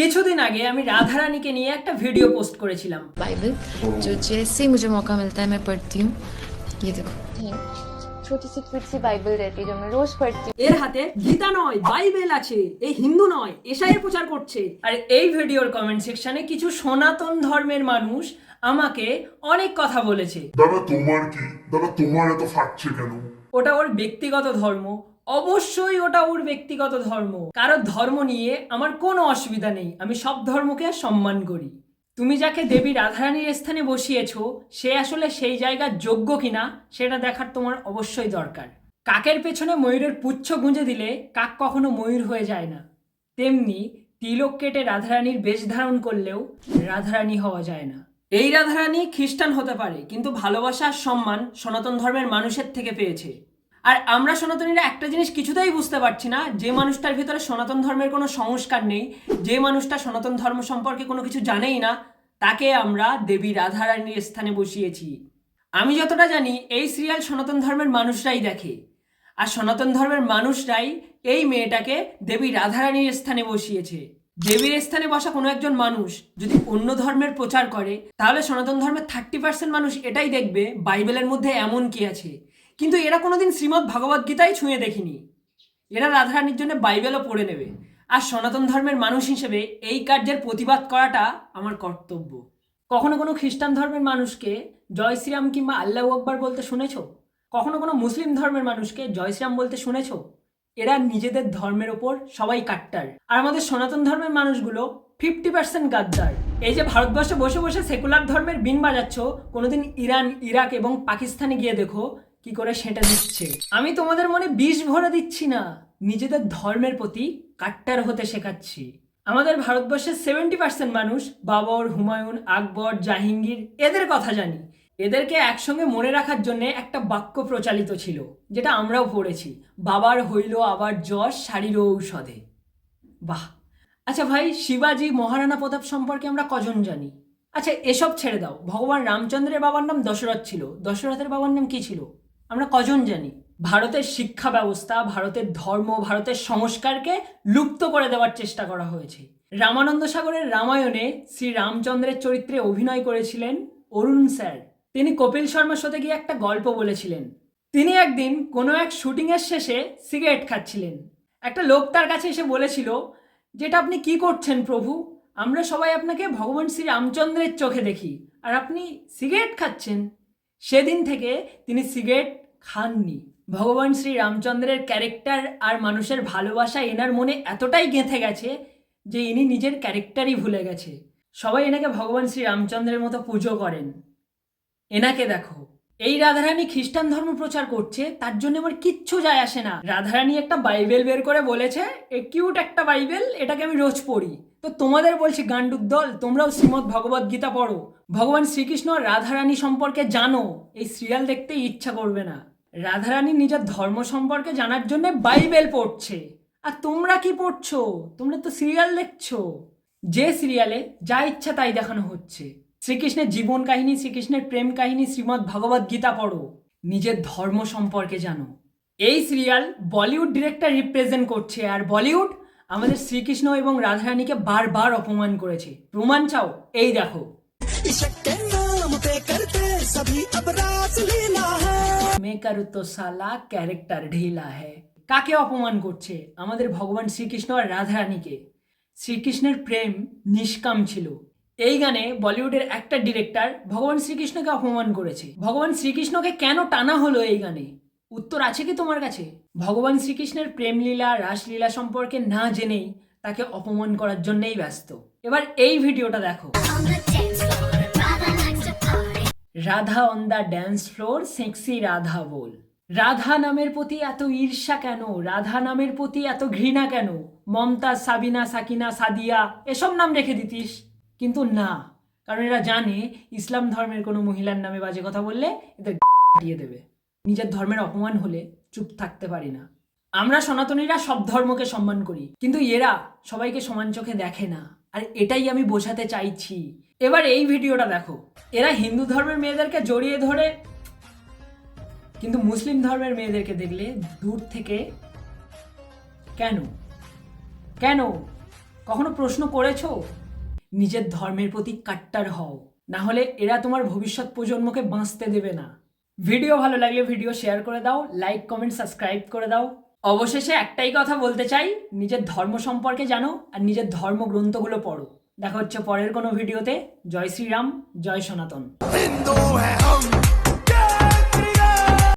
কিছুদিন আগে আমি রাধারানীকে নিয়ে একটা ভিডিও পোস্ট করেছিলাম बाइबल जो जैसे ही मुझे मौका मिलता है मैं पढ़ती हूँ ये देखो छोटी सी क्विट सी बाइबल रहती है जो मैं रोज पढ़ती हूँ এর হাতে গীতা নয় বাইবেল আছে এই হিন্দু নয় এসাইয়ের প্রচার করছে আর এই ভিডিওর কমেন্ট সেকশনে কিছু সনাতন ধর্মের মানুষ আমাকে অনেক কথা বলেছে দাদা তোমার কি দাদা তোমার এত ফাটছে কেন ওটা ওর ব্যক্তিগত ধর্ম অবশ্যই ওটা ওর ব্যক্তিগত ধর্ম। কারও ধর্ম নিয়ে আমার কোনো অসুবিধা নেই। আমি সব ধর্মকে সম্মান করি। তুমি যাকে দেবী রাধারানীর স্থানে বসিয়েছ, সে আসলে সেই জায়গার যোগ্য কিনা, সেটা দেখার তোমার অবশ্যই দরকার। কাকের পেছনে ময়ূরের পুচ্ছ গুঁজে দিলে কাক কখনো ময়ূর হয়ে যায় না। তেমনি তিলক কেটে রাধারানীর বেশ ধারণ করলেও রাধারানী হওয়া যায় না। এই রাধারানী খ্রিস্টান হতে পারে, কিন্তু ভালোবাসা সম্মান সনাতন ধর্মের মানুষের থেকে পেয়েছে। আর আমরা সনাতনীরা একটা জিনিস কিছুতেই বুঝতে পারছি না, যে মানুষটার ভিতরে সনাতন ধর্মের কোনো সংস্কার নেই, যে মানুষটা সনাতন ধর্ম সম্পর্কে কোনো কিছু জানেই না, তাকে আমরা দেবী রাধারানীর স্থানে বসিয়েছি। আমি যতটা জানি, এই সিরিয়াল সনাতন ধর্মের মানুষরাই দেখে। আর সনাতন ধর্মের মানুষরাই এই মেয়েটাকে দেবী রাধারানীর স্থানে বসিয়েছে। দেবীর স্থানে বসা কোনো একজন মানুষ যদি অন্য ধর্মের প্রচার করে, তাহলে সনাতন ধর্মের থার্টি পার্সেন্ট মানুষ এটাই দেখবে, বাইবেলের মধ্যে এমন কি আছে। কিন্তু এরা কোনোদিন শ্রীমদ্ ভগবদ গীতাই ছুঁয়ে দেখিনি। এরা রাধারানীর জন্য বাইবেলও পড়ে নেবে। আর সনাতন ধর্মের মানুষ হিসেবে এই কার্যের প্রতিবাদ করাটা আমার কর্তব্য। কখনো কোনো খ্রিস্টান ধর্মের মানুষকে জয় শ্রীরাম কিংবা আল্লাহ আকবর বলতে শুনেছো? কখনো কোনো মুসলিম ধর্মের মানুষকে জয় শ্রীরাম বলতে শুনেছো? এরা নিজেদের ধর্মের ওপর সবাই কাট্টার। আর আমাদের সনাতন ধর্মের মানুষগুলো ফিফটি পার্সেন্ট গাদ্দার। এই যে ভারতবর্ষে বসে বসে সেকুলার ধর্মের বিন বাজাচ্ছ, কোনোদিন ইরান, ইরাক এবং পাকিস্তানে গিয়ে দেখো কি করে সেটা দিচ্ছে? আমি তোমাদের মনে বিষ ভরে দিচ্ছি না। নিজেদের ধর্মের প্রতি কাট্টার হতে শেখাচ্ছি। আমাদের ভারতবর্ষের সেভেন্টি পার্সেন্ট মানুষ বাবর, হুমায়ুন, আকবর, জাহাঙ্গীর, এদের কথা জানি। এদেরকে একসঙ্গে মনে রাখার জন্য একটা বাক্য প্রচালিত ছিল, যেটা আমরাও পড়েছি, বাবার হইল আবার যশ শারীর ঔষধে। বাহ! আচ্ছা ভাই, শিবাজি মহারানা প্রতাপ সম্পর্কে আমরা কজন জানি? আচ্ছা এসব ছেড়ে দাও। ভগবান রামচন্দ্রের বাবার নাম দশরথ ছিল। দশরথের বাবার নাম কি ছিল? আমরা কজন জানি? ভারতের শিক্ষা ব্যবস্থা, ভারতের ধর্ম, ভারতের সংস্কারকে লুপ্ত করে দেওয়ার চেষ্টা করা হয়েছে। রামানন্দ সাগরের রামায়ণে শ্রী রামচন্দ্রের চরিত্রে অভিনয় করেছিলেন অরুণ স্যার। তিনি কপিল শর্মার সাথে গিয়ে একটা গল্প বলেছিলেন। তিনি একদিন কোনো এক শুটিংয়ের শেষে সিগারেট খাচ্ছিলেন। একটা লোক তার কাছে এসে বলেছিল, যেটা আপনি কি করছেন প্রভু? আমরা সবাই আপনাকে ভগবান শ্রী রামচন্দ্রের চোখে দেখি, আর আপনি সিগারেট খাচ্ছেন। সেদিন থেকে তিনি সিগারেট খাননি। ভগবান শ্রী রামচন্দ্রের ক্যারেক্টার আর মানুষের ভালোবাসা এনার মনে এতটাই গেঁথে গেছে যে ইনি নিজের ক্যারেক্টারই ভুলে গেছে। সবাই এনাকে ভগবান শ্রী রামচন্দ্রের মতো পুজো করেন। এনাকে দেখো। এই রাধারানী খ্রিস্টান ধর্ম প্রচার করছে, তার জন্য আমার কিচ্ছু যায় আসে না। রাধারানী একটা বাইবেল বের করে বলেছে, এ কিউট একটা বাইবেল, এটাকে আমি রোজ পড়ি। তো তোমাদের বলছি, গান্ডুর দল, তোমরাও শ্রীমদ্ ভগবদ গীতা পড়ো। ভগবান শ্রীকৃষ্ণ রাধারানী সম্পর্কে জানো, এই সিরিয়াল দেখতে ইচ্ছা করবে না। রাধারানী নিজের ধর্ম সম্পর্কে জানার জন্য বাইবেল পড়ছে। আর তোমরা কি পড়ছো? তোমরা তো সিরিয়াল দেখছ। যে সিরিয়ালে যা ইচ্ছা তাই দেখানো হচ্ছে। শ্রীকৃষ্ণের জীবন কাহিনী, শ্রীকৃষ্ণের প্রেম কাহিনী, শ্রীমদ্ ভগবত গীতা পড়ো। নিজের ধর্ম সম্পর্কে জানো। এই সিরিয়াল বলিউড ডিরেক্টর রিপ্রেজেন্ট করছে আর বলিউড আমাদের শ্রীকৃষ্ণ এবং রাধারানীকে বারবার অপমান করেছে। প্রমাণ চাও? এই দেখো। মেকারু তো সালা ক্যারেক্টার ঢিলা হ্যায় কাকে অপমান করছে? আমাদের ভগবান শ্রীকৃষ্ণ আর রাধারানীকে। শ্রীকৃষ্ণের প্রেম নিষ্কাম ছিল। এই গানে বলিউডের একটা ডিরেক্টর ভগবান শ্রীকৃষ্ণকে অপমান করেছে। ভগবান শ্রীকৃষ্ণকে কেন টানা হলো এই গানে? উত্তর আছে কি তোমার কাছে? ভগবান শ্রীকৃষ্ণের প্রেমলীলা, রাসলীলা সম্পর্কে না জেনেই তাকে অপমান করার জন্যই ব্যস্ত। এবার এই ভিডিওটা দেখো। Radha on the dance floor sexy Radha বল। রাধা নামের প্রতি এত ঈর্ষা কেন? রাধা নামের প্রতি এত ঘৃণা কেন? মমতা সাবিনা, সাকিনা, সাদিয়া, এসব নাম রেখে দিতিস। কিন্তু না। কারণ এরা জানে ইসলাম ধর্মের কোনো মহিলার নামে বাজে কথা বললে এদের দিয়ে দেবে। নিজের ধর্মের অপমান হলে চুপ থাকতে পারি না। আমরা সনাতনীরা সব ধর্মকে সম্মান করি, কিন্তু এরা সবাইকে সমান চোখে দেখে না। আর এটাই আমি বোঝাতে চাইছি। এবার এই ভিডিওটা দেখো। এরা হিন্দু ধর্মের মেয়েদেরকে জড়িয়ে ধরে, কিন্তু মুসলিম ধর্মের মেয়েদেরকে দেখলে দূর থেকে কেন? কেন? কখনো প্রশ্ন করেছ? নিজের ধর্মের প্রতি কাট্টার হও। না হলে এরা তোমার ভবিষ্যৎ প্রজন্মকে বাঁচতে দেবে না। ভিডিও ভালো লাগলে ভিডিও শেয়ার করে দাও লাইক কমেন্ট সাবস্ক্রাইব করে দাও। অবশেষে একটাই কথা বলতে চাই, নিজের ধর্ম সম্পর্কে জানো আর নিজের ধর্মগ্রন্থগুলো পড়ো। দেখা হচ্ছে পরের কোনো ভিডিওতে। জয় শ্রীরাম, জয় সনাতন। হ্যাঁ,